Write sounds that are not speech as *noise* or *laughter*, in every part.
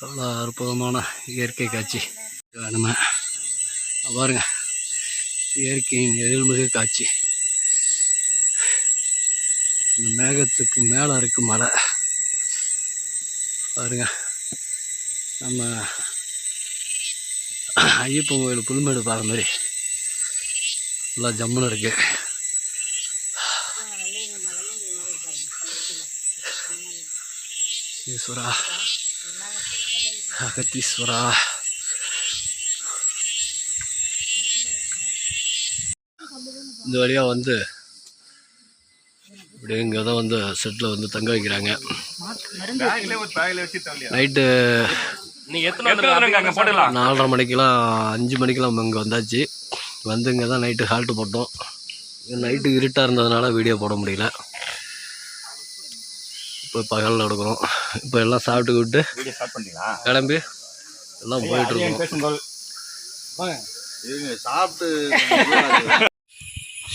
அற்புதமான இயற்கை காட்சி. நம்ம பாருங்க இயற்கையின் எழில்மிகு காட்சி. இந்த மேகத்துக்கு மேலே இருக்கு மலை. பாருங்க நம்ம ஐயப்பன் கோயில் புல்மேடு பார்க்குற மாதிரி. நல்லா ஜம்முன்னு இருக்கு. ஈஸ்வரா அகத்தீஸ்வரா இந்த வழியாக வந்து இப்படி இங்கே தான் வந்து செட்டில் வந்து தங்க வைக்கிறாங்க. நைட்டு நீங்க எத்தனை வந்துருங்க அங்க போடலாம் நாலரை மணிக்கெலாம் அஞ்சு மணிக்கெலாம் இங்கே வந்தாச்சு. வந்து இங்கே தான் நைட்டு ஹால்ட்டு போட்டோம். நைட்டு இருட்டாக இருந்ததுனால வீடியோ போட முடியல. இப்போ பகலில் எடுக்கிறோம் இப்போ எல்லாம் ஸ்டார்ட் பண்ணிட்டீங்களா? கிளம்பி எல்லாம் போயிட்டு இருக்கோம். பேசும்போது சாப்பிட்டு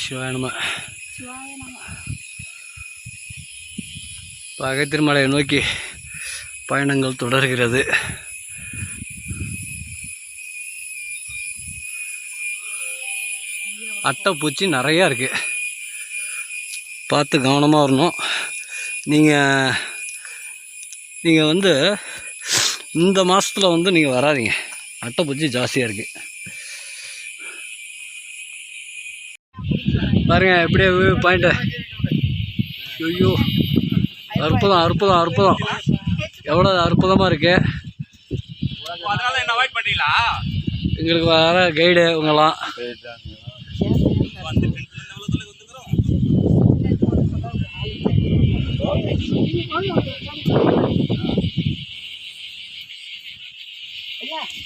சிவாயனமா இப்போ அகத்திருமலையை நோக்கி பயணங்கள் தொடர்கிறது. அட்டைப்பூச்சி நிறையா இருக்குது பார்த்து கவனமாக வரணும். நீங்கள் நீங்கள் வந்து இந்த மாதத்தில் வந்து நீங்கள் வராதீங்க. அட்டைப்பூச்சி ஜாஸ்தியாக இருக்குது பாருங்க எப்படியே வியூ பாயிண்ட்டு ஐயோ அற்புதம் அற்புதம் அற்புதம். எவ்வளோ அற்புதமாக இருக்கு. அதனால என்ன அவாய்ட் பண்ணீங்களா எங்களுக்கு வர கைடு இவங்கெல்லாம்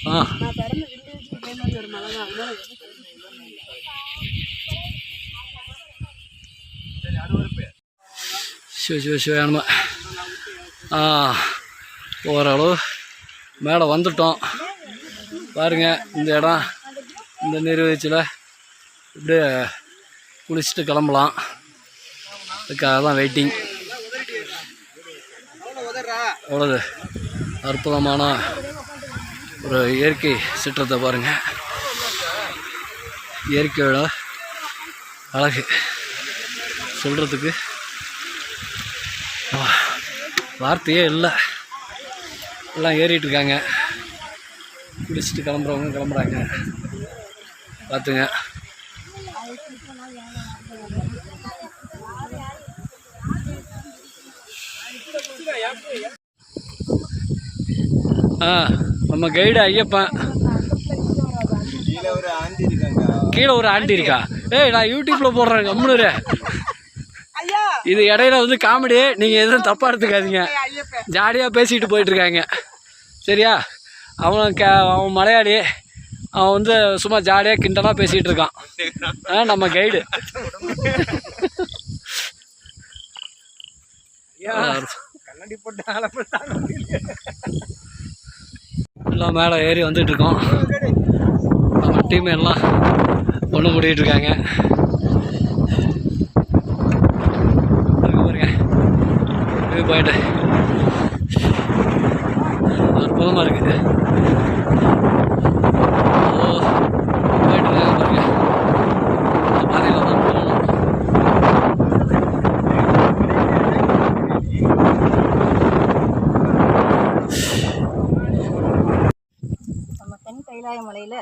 ஆ. ஆ ஓரளவு மேலே வந்துட்டோம். பாருங்க இந்த இடம் இந்த நீர்வீழ்ச்சியில் இப்படியே குளிச்சுட்டு கிளம்பலாம். அதுக்காக தான் வெயிட்டிங் அவ்வளோ அற்புதமான ஒரு இயற்கை சிற்றத்தை பாருங்க. இயற்கையோட அழகு. சொல்கிறதுக்கு வார்த்தையே இல்லை. எல்லாம் ஏறிட்டு இருக்காங்க. கிளம்புறவங்க கிளம்புறாங்க. பார்த்துங்க. ஆ நம்ம கைடு ஐயப்பன். கீழே ஒரு ஆண்டி இருக்காங்க. கீழே ஒரு ஆண்டி இருக்கா? ஏய் நான் யூடியூப்ல போடுறேன் கம்முனு இது இடையில வந்து காமெடி நீங்க எதுவும் தப்பா எடுத்துக்காதீங்க. ஜாலியா பேசிட்டு போயிட்டு இருக்காங்க. சரியா? அவன் க அவன் மலையாளி. அவன் வந்து சும்மா ஜாலியாக கிண்டலாக பேசிகிட்டு இருக்கான். ஆ நம்ம கைடு கண்ணாடி போட்டு எல்லாம் மேலே ஏறி வந்துட்டு இருக்கோம் நம்ம டீம் எல்லாம் ஒன்று கூட்டிகிட்டு இருக்காங்க அங்க பாருங்க வியூ பாயிண்ட் அற்புதமாக இருக்குது ஓ போயிட்டு இருக்காங்க பாருங்க இந்த பாதையில் தான் போகணும் நம்ம தென் கைலாய மலையில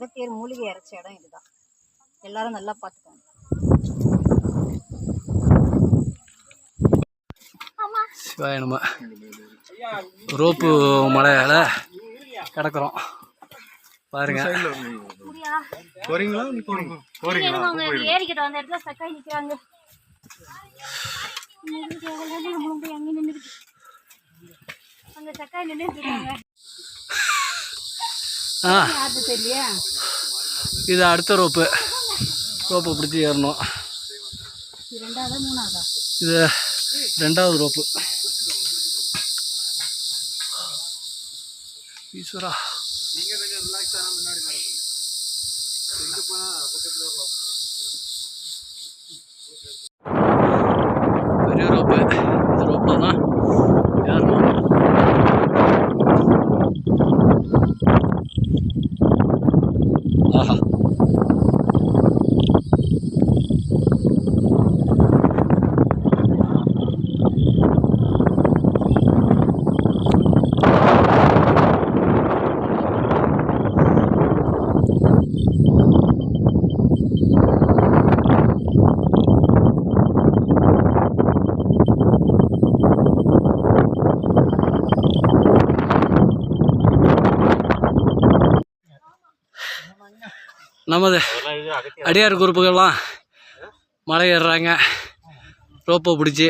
அகத்தியர் மூலிகை அரைச்ச இடம் இதுதான். எல்லாரும் நல்லா பார்த்துக்கோங்க. சிவாய நம்ம ரோப்பு மலையால் கிடக்குறோம். பாருங்க. போறீங்களா? போறீங்களா? ஏறிக்கிட்ட வந்த இடத்துல சக்காய் நிற்கிறாங்க அங்க சக்காய் நின்றுட்டு இருக்காங்க. ஆ. இது அடுத்த ரோப்பு. ரோப்பை பிடிச்சி ஏறணும். இது ரெண்டாவது ரோப்பு. ஈஸ்வரா. 啊 *laughs* நமது அடியார் குரூப்புகள்லாம் மலை ஏறுறாங்க. ரோப்பை பிடிச்சி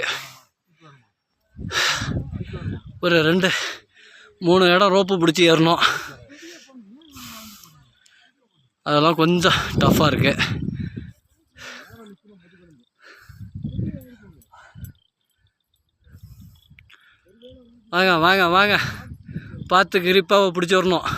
ஒரு ரெண்டு மூணு இடம் ரோப்பு பிடிச்சி ஏறணும். அதெல்லாம் கொஞ்சம் டஃப்பாக இருக்குது வாங்க வாங்க வாங்க. பார்த்து கிரிப்பாவை பிடிச்சி வரணும்.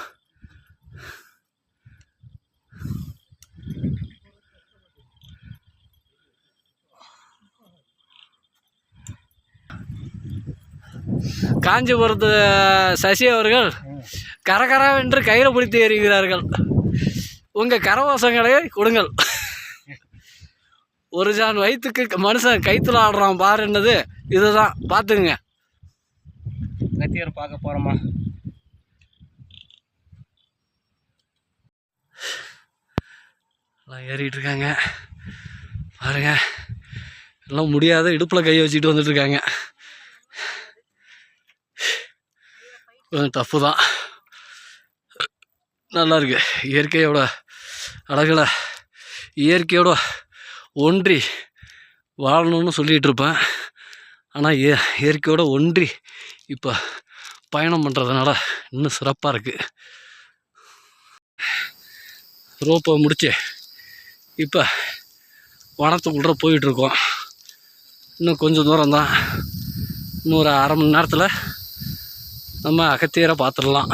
காஞ்சிபுரத்து சசி அவர்கள் கரகரவென்று கயிறு பிடித்து ஏறுகிறார்கள் உங்கள் கரவாசங்களை கொடுங்கள். ஒரு ஜான் வயிற்றுக்கு மனுஷன் கைத்துல ஆடுறான் பாருன்னது இதுதான். பார்த்துக்குங்க. கத்தியர் பார்க்க போறோமா? எல்லாம் ஏறிட்டு இருக்காங்க. பாருங்க. எல்லாம் முடியாத இடுப்பில் கையை வச்சுட்டு வந்துட்டு கொஞ்சம் டஃப்பு தான் நல்லாயிருக்கு இயற்கையோட அழகில் இயற்கையோட ஒன்றி வாழணும்னு சொல்லிகிட்டு இருப்பேன் ஆனால் இய இயற்கையோட ஒன்றி இப்போ பயணம் பண்ணுறதுனால இன்னும் சிறப்பாக இருக்குது ரோப்பை முடிச்சு இப்போ வனத்துக்குள்ளே போயிட்டுருக்கோம் இன்னும் கொஞ்சம் தூரம் தான் இன்னும் ஒரு அரை மணி நேரத்தில் நம்ம அகத்தியரை பார்த்துடலாம்.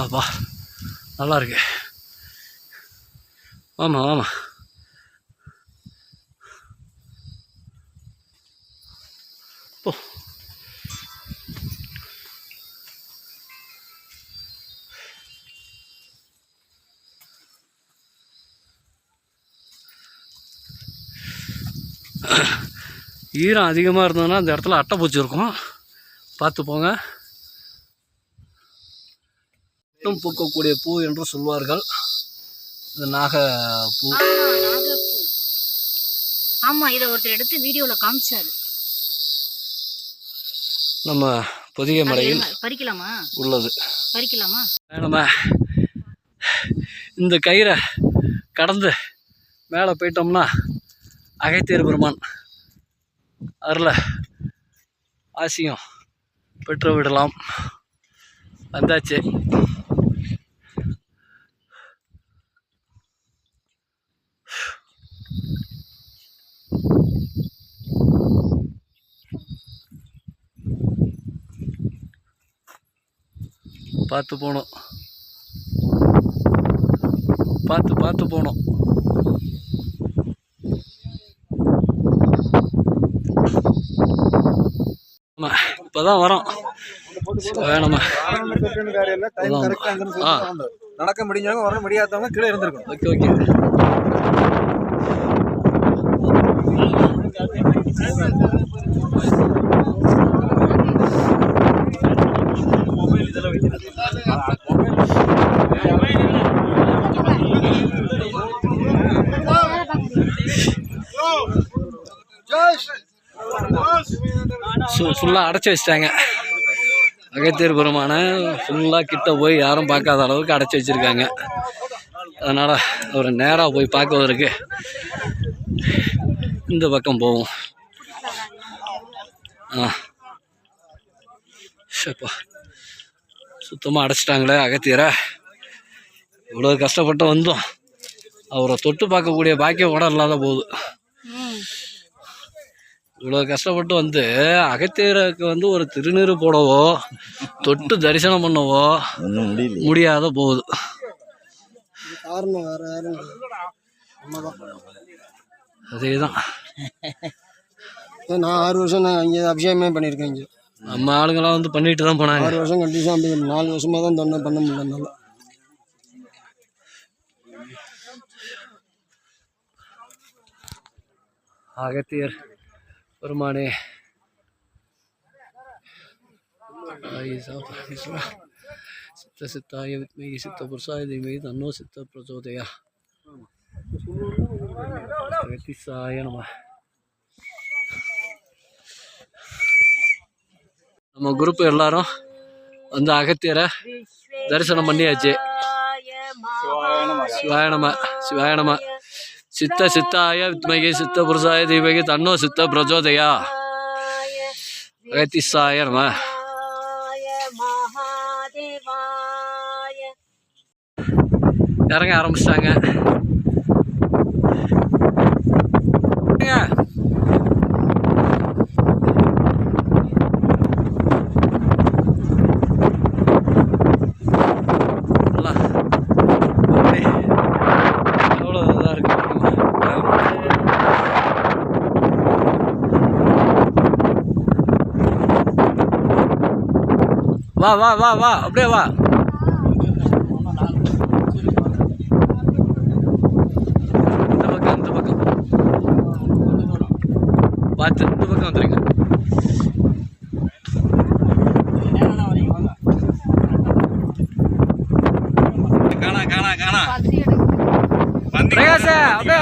ஆப்பா நல்லா இருக்கு. ஆமாம் ஆமாம் போ. ஈரம் அதிகமாக இருந்ததுன்னா அந்த இடத்துல அட்டைப்பூச்சி இருக்கும். பார்த்து போங்க. மட்டும் பூக்கக்கூடிய பூ என்று சொல்வார்கள். இது நாக பூ ஆமா இதை ஒருத்தர் எடுத்து வீடியோல காமிச்சாரு. நம்ம பொதிகை மலையில் பறிக்கலாமா? உள்ளது. பறிக்கலாமா? நம்ம இந்த கயிறை கடந்து மேலே போயிட்டோம்னா அகைத்தேர் பெருமான். அருள ஆசியம் பெற்று விடலாம். வந்தாச்சு. பார்த்து போனோம் பார்த்து பார்த்து போனோம் இப்போதான் வரோம். வேணாமா ஆ நடக்க முடிஞ்சவங்க வர முடியாதவங்க கீழே இருந்திருக்கணும். Okay okay. ஃபுல்லாக அடைச்சி வச்சிட்டாங்க. அகத்தியர் பெருமான ஃபுல்லாக கிட்ட போய் யாரும் பார்க்காத அளவுக்கு அடைச்சி வச்சுருக்காங்க. அதனால் அவரை நேராக போய் பார்க்குவதற்கு இந்த பக்கம் போவோம். ஆ. சரிப்பா சுத்தமாக அடைச்சிட்டாங்களே அகத்தியரை. இவ்வளோ கஷ்டப்பட்டு வந்தோம். அவரை தொட்டு பார்க்கக்கூடிய பாக்கியம் கூட இல்லாத போகுது இவ்வளோ கஷ்டப்பட்டு வந்து அகத்தியருக்கு வந்து ஒரு திருநீறு போடவோ தொட்டு தரிசனம் பண்ணவோ முடியாத போகுது. காரணம் வேற யாரும் அதே தான் நான் ஆறு வருஷம் நான் இங்கே அபிஷேகமே பண்ணியிருக்கேன் இங்கே. நம்ம ஆளுங்களாம் வந்து பண்ணிட்டு தான் போனாங்க. ஆறு வருஷம் கண்டிப்பாக அப்படி நாலு வருஷமாக தான் தொண்டை பண்ண முடியல என்னால. அகத்தியர் பெருமானே சித்த சித்தாய வித்மகி சித்த புருஷாய தீமகி தன்னோ சித்த பிரச்சோதயா அகத்திசாய நம நம்ம குரூப் எல்லாரும் வந்து அகத்தியரை தரிசனம் பண்ணியாச்சு சிவாய நம சிவாய நம சித்த சித்தாய வித்மகி சித்த புருஷாய தீபகி தன்னோ சித்த பிரஜோதயா அகத்திசாய நம. இறங்க ஆரம்பிச்சிட்டாங்க நல்லா அப்படி எவ்வளோ இதாக இருக்கு வா வா வா வா அப்படியே வா. இந்த பக்கம் இந்த பக்கம். பார்த்து இந்த பக்கம் வந்துருங்க. காணா காணா காணா. பிரகாஷ் அப்படியே